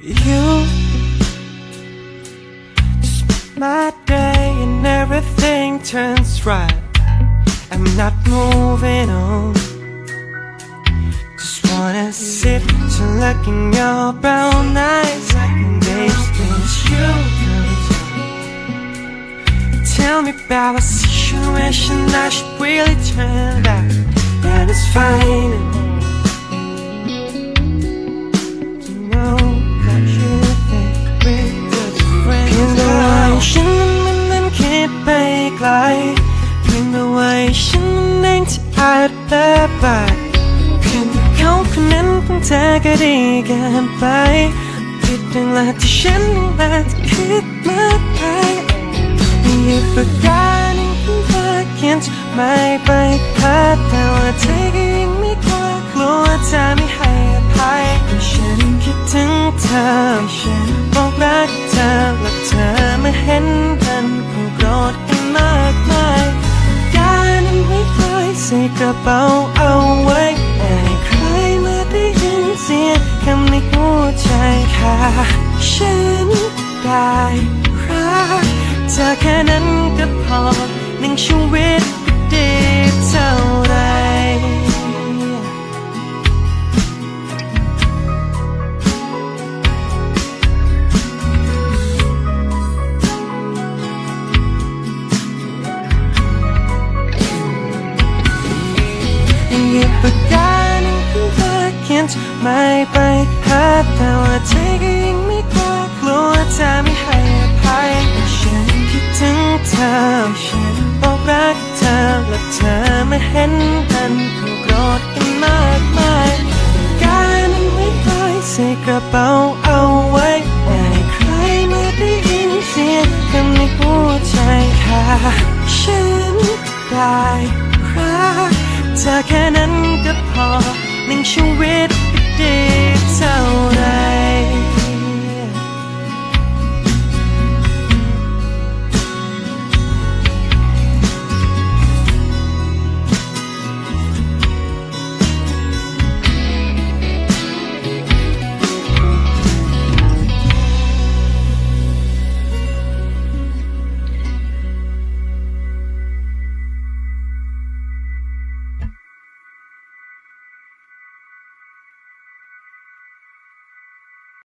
You just my day and everything turns right. I'm not moving on. Just wanna sit to look in your brown eyes and days things you. Tell me about a situation I should really turn back. That is fine. องที่าจเลิกไปเพียงเขาคนนั้นเพิ่งเธอก็ดีเกินไปผิดเองละที่ฉันเองละคิดมากไปหยิบปากกาหนึ่งขึ้นมาเขียนจดหมายไปพาแต่ว่าเธอก็ยัง เป๋าเอาไว้แต่ให้ใครมาได้ยินเสียงคำในหัวใจค่ะฉันได้รักเธอแค่นั้นก็พอหนึ่งชีวิตก็ดี หยิบปากกาหนึ่งขึ้นมาเขียนจดหมายไปหาแต่ว่าเธอก็ยังไม่กล้ากลัวเธอไม่ให้อภัยฉันคิดถึงเธอฉันบอกรักเธอและเธอไมาเห็นกันคงโกรธกันมากมายการนั้นไม่เคยใส่กระเป๋าเอาไว้แต่ให้ใครมาได้ยินเสียงคำในหัวใจค่ะฉันได้ เธอแค่นั้นก็พอหนึ่งชีวิตก็